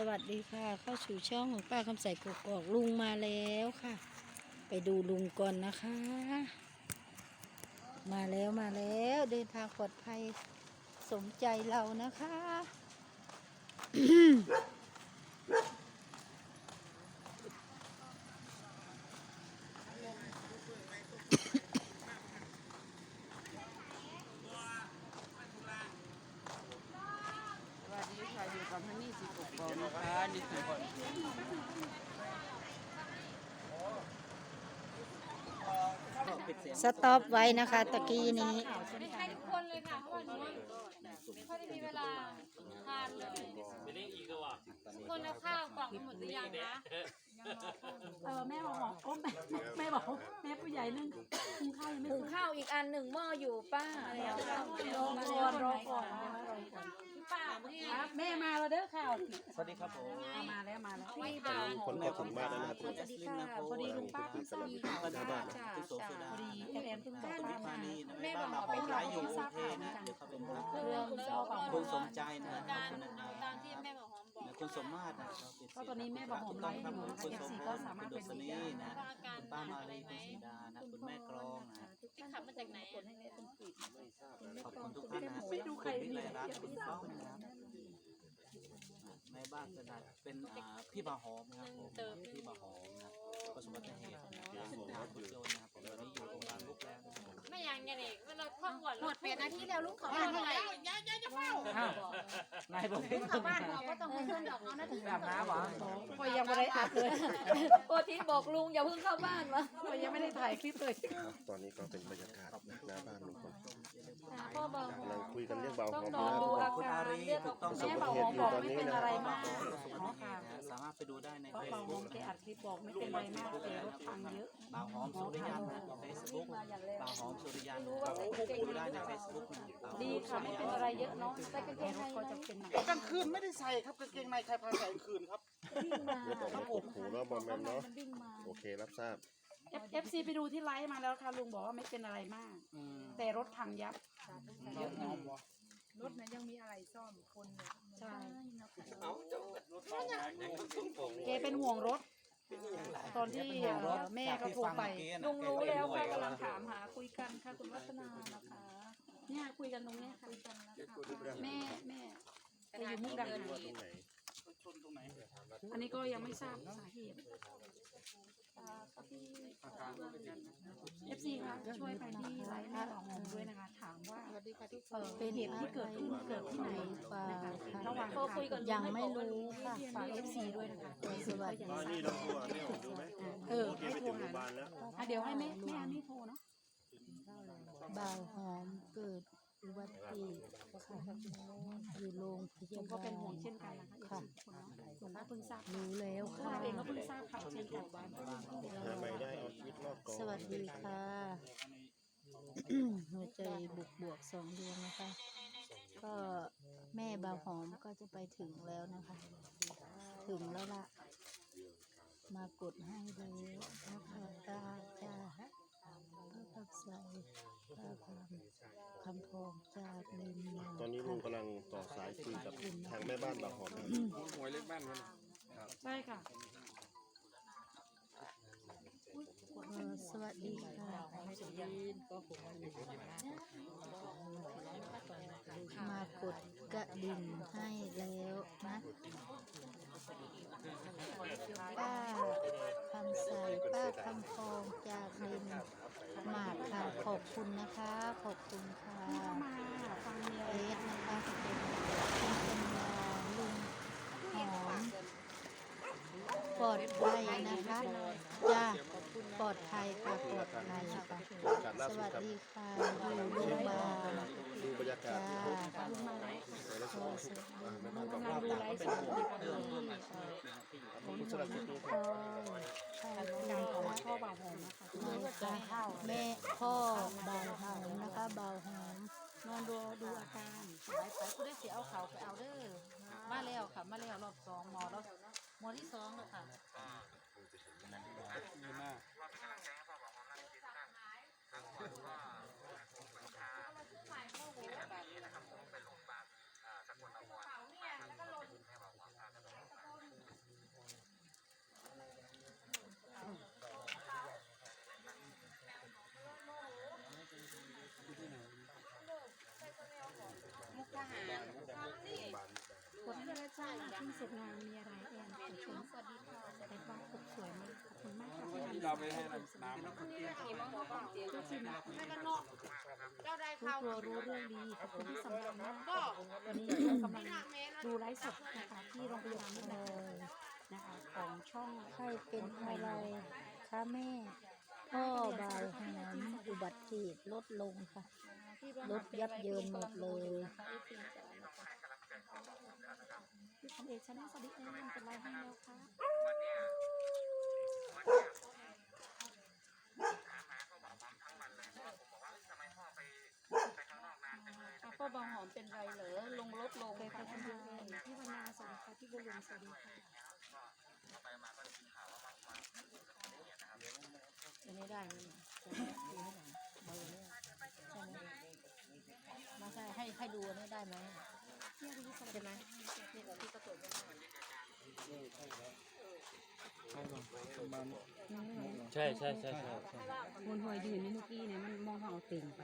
สวัสดีค่ะ เข้าสู่ช่องของป้าคำใสกกอกลุงมาแล้วค่ะ ไปดูลุงก่อนนะคะ มาแล้วมาแล้วเดินทางปลอดภัยสมใจเรานะคะ สวัสดีค่ะอยู่กับฮันนี่สิบกก องนะคะนี่คือคนสต็อปไว้นะคะตะกี้นี้ไม่ใช่ทุกคนเลยค่ะเพราะว่าหนูไม่ค่อยได้มีเวลาทานเลยทุกคนเอาข้าวกล่องไปหมดหรือยังนะเออแม่บอกบอกโอ้แม่แม่บอกแม่ผู้ใหญ่นึ่งกินข้าวยังไม่หุงข้าวอีกอันหนึ่งหม้ออยู่ป้ารอก่อนรอก่อนนะคะรอก่อน ป้าเนี่ย ครับแม่มาแล้วเด้อข่าวสวัสดีครับผมมาแล้วมาแล้วเอาไว้ทานคนแม่ถึงบ้านแล้วนะครับสวัสดีค่ะพอดีลุงป้าเพิ่งทราบข่าวบ้านจ้าบ้านจ้าคุณโสสุดาพอดีแอนแอนเพิ่งบอกคุณว่าวิมาพานีนะแม่แม่บบ้าอนกเราว่าขเป็อนงเราไลฟ์อยู่กรุงเทพนะเดี๋ยวเขาเป็นครับเรื่องเรื่องคุณสมใจนะตามตามที่แม่บอก หอมบอกคุณสมมาตรนะก็ตอนนี้แม่บอกผมไลฟ์อยู่นะคะคุณเอฟสมซีพก็รสามารถคุไปณดูดุษณีได้นะว่าอาการคุณป้ามาอะไรลีไหมคุณสีดานะคุณแม่กรองนะ ที่ขับมาจากไหนอะ ขอบคุณทุกท่านนะไม่ดูใครวิไลรัตน์คุณป้องนะครับแม่บ้านเป็นเป็นพี่บาหอมนะครับผมพี่บาหอมนะประสบอุบัติเหตุนะครับรถยนต์นะครับผมตอนนี้อยู่โรงพยาบาลลูกแล้วนะครับผม ไม่ยังไงเนี่ยเวลาท่องก่อนหมดแปดนาทีแล้วลูกเขา บ้านอะไรนายบอกลูกเขาบ้านเราก็ต้องให้เพื่อนดอกเอานะถึงแบบน้ำหวานก็ยังไม่ได้อัพเลยโอทีบอกลุงอย่าเพิ่งเข้าบ้านวะก็ยังไม่ได้ถ่ายคลิปเลยครับตอนนี้ก็เป็นบรรยากาศนะหน้าบ้านลุงพลพ่อบอกกำลังคุยกันเรื่องเบาหต้อองมรอนะดูอาคุณกาอารรีเรียกถูกต้องแม่บอกผมบอกไม่เป็นอะไรมากเนาะค่ะสามารถไปดูได้ในเพราะเฟซบางโมบุ๊กงแกนะอัดคลิปบอกไม่เป็นไรมาก อมสุริยันนะเฟซบุ๊กบ่าวหอมสุริยันดูได้ในเฟซบุ๊กนะดีค่ะไม่เป็นอะไรเยอะเนาะแต่กางเกงในก็จะเป็นหนักกลางคืนไม่ได้ใส่ครับกางเกงในใครพาใส่กลางคืนครับเดี๋ยวบอกให้กดหูเนาะบอมแมมเนาะโอเครับทราบ เอฟซีไปดูที่ไลฟ์มาแล้วค่ะลุงบอกว่าไม่เป็นอะไรมากแต่รถพังยับ เยอะอยู่รถนั้นยังมีอะไรซ่อมคนเนี่ยใช่แกเป็นห่วงรถ ตอนที่เอ่อแม่ก็โทรไปลุงรู้แล้วค่ะกำลังถามหาคุยกันค่ะคุณวัฒนานะคะ เนี่ยคุยกันตรงเนี้ยคุยกันนะคะแม่แม่ไปอยู่มุกดาหารตรงไหนอันนี้ก็ยังไม่ทราบสาเหตุเอฟซีคะ ช่วยไปที่ไลฟ์แม่ของผมด้วยนะคะ ถามว่าเออเป็นเหตุที่เกิดขึ้นเกิดที่ไหนนะคะระหว่างทางยังไม่รู้ค่ะฝากเอฟซีด้วยนะคะสวัสดีอ๋อนี่เราตัวเนี่ยผมดูไหมเออโอเคให้ไปโทรถึงโรงพหายาบาลแล้วอะเดี๋ยวให้แม่แม่อันนี้โทรเนาะบ่าวหอมเกิด อุบัติเหตุค่ะอยู่โรงพลุยางก็เป็นห่วงเช่นกันนะคะเอฟค่ะซีทุกคนเนาะลุงก็เพิ่งทราบรู้แล้วค่ะ เองก็เพิ่งทราบข่าวเช่นกันหาไม่ได้เอาชีวิตรอดก่อนสวัสดีค่ะ หัวใจบุกบวกสองดวงนะคะ ก็แม่บาวหอมก็จะไปถึงแล้วนะคะ ถึงแล้วล่ะ มากดให้เลยนะคะตาจ้า พักใสพระคำคำทองจากลินมาตอนนี้ลุงกำลังต่อสายคุยกับทางแม่บ้านบาหอมหวยเล็กบ้านมันใช่ค่ะสวัสดีค่ะมากดกระดิ่งให้แล้วนะป้าคำใสป้าคำทองจากลิน มากค่ะ ขอบคุณนะคะ ขอบคุณค่ะมาฟังเมียเอสนะคะเป็นคุณปัญญาลุงหอมปลอดภัยนะคะจ้าปลอดภัยค่ะปลอดภัยค่ะการล่าสสุดวัสครับดีค่ะอยู่โรงพยาบาลดูบรรยากาจ้าศขอสวัสดีอ่าแม่บ้านเบาหกำลัองมดูไลฟ์สดอยู่ที่ขอบคุณสำหรับคลิปนี้คพ่รัอบค่ะการของพ่อบ่าวหอมนะคะ มาจาแม่พ่อเบาหอมนะคะเบาหอมนอนดูดูอาการไปไปกูได้เสียเอาเขาไปเอาเด้อมาแล้วค่ะมาแล้วรอบสองหมอแล้วหมอที่สองแล้วค่ะ พิ่งเสร็จงานมีอะไรแอนขอชมสวัสดีค่ะแต่ว่าปกสวยมากขอบคุณมากค่ะที่ที่ทำเราไปให้น้ำน้ทุกทีนะครอบครัวรู้เรื่องดีขอบคุณที่สำคัญมากวันนี้เรากำลังดูไลฟ์สดนะคะที่โรงพยาบาลมุกดาหารนะคะของช่องใครเป็นอะไรคะแม่พ่อบายหามอุบัติเหตุลดลงค่ะ รถยับเยินหมดเลย พี่คำเอกชาแนลสวัสดีแอนเป็นไรให้แล้วคะพ่อบางหอมเป็นไรเหรอลงรถลงค่ะพี่วนาพี่วนาสวัสดีค่ะพี่บุญลุงสวัสดีค่ะอันนี้ได้ไมจะดูให้หน่อยเบอร์เนี่ยใช่ไหมมาใช่ให้ให้ดูอันนี้ได้ไหม พี่อารีสวัสใช่ดีไหมค่ะตุกยังไง มาใช่ใช่ใช่ใช่บนหอยยืนนี่เมื่อกี้เนี่ยมันมองเขาเอาติ่งไป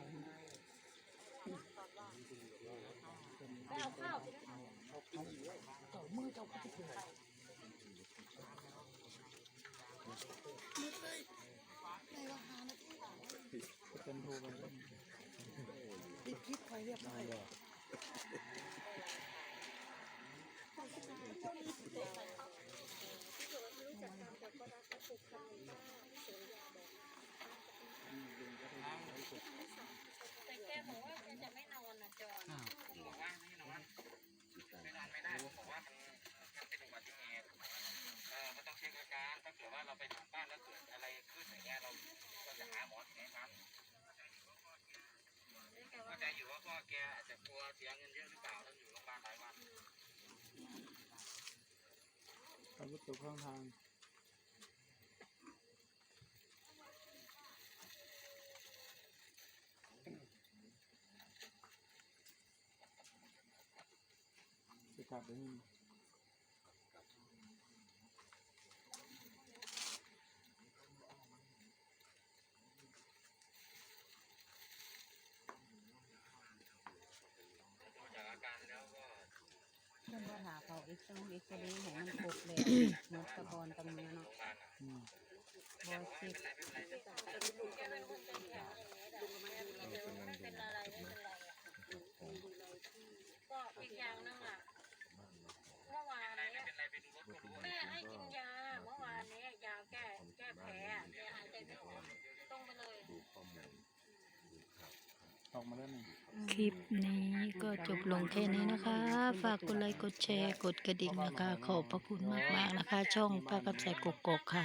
ไปเอาข้าวต่อมือเจ้าก็จะเกิดเป็นโทรไปติดคลิปไปเรียบร้อย แต่แกบอกว่าแกจะไม่นอนนะจอนบอกว่าไม่นอนไม่นอนไม่ได้บอกว่ามันมันเป็นอุบัติเหตุเออมันต้องเช็คอาการถ้าเกิดว่าเราไปถึงบ้านแล้วเกิดอะไรขึ้นอย่างเงี้ยเราก็จะหาหมอที่ไหนครับเข้าใจอยู่ว่าพ่อแกอาจจะกลัวเสียเงินเยอะหรือเปล่าต้องอยู่โรงพยาบาลหลายวันอาวุธตกข้างทาง จะกลับไปนี่จากอาการแล้วก็เพื่อนก็ถาเขาเอ็กซ์ต้องเอ็กซ์เรย์ของมันครบเลยหมดตะกอนตรงนี้เนาะอืมบอสิบ แกเป็นคนใจแข็งไม่เป็นอะไรไม่เป็นไรอะก็อีกอย่างหนึงอะเมื่อวานเนี้ยแม่ให้กินยาเมื่อวานเนี้ยยาแก้แก้แผลอะแกหายใจไม่ออกตรงไปเลย ออกมาแล้วนึ่คลิปนี้ก็จบลงแค่นี้นะคะ ฝากกดไลค์กดแชร์กดกระดิ่งนะคะ ขอบพระคุณมากๆนะคะ ช่องป้ากับใส่กกกค่ะ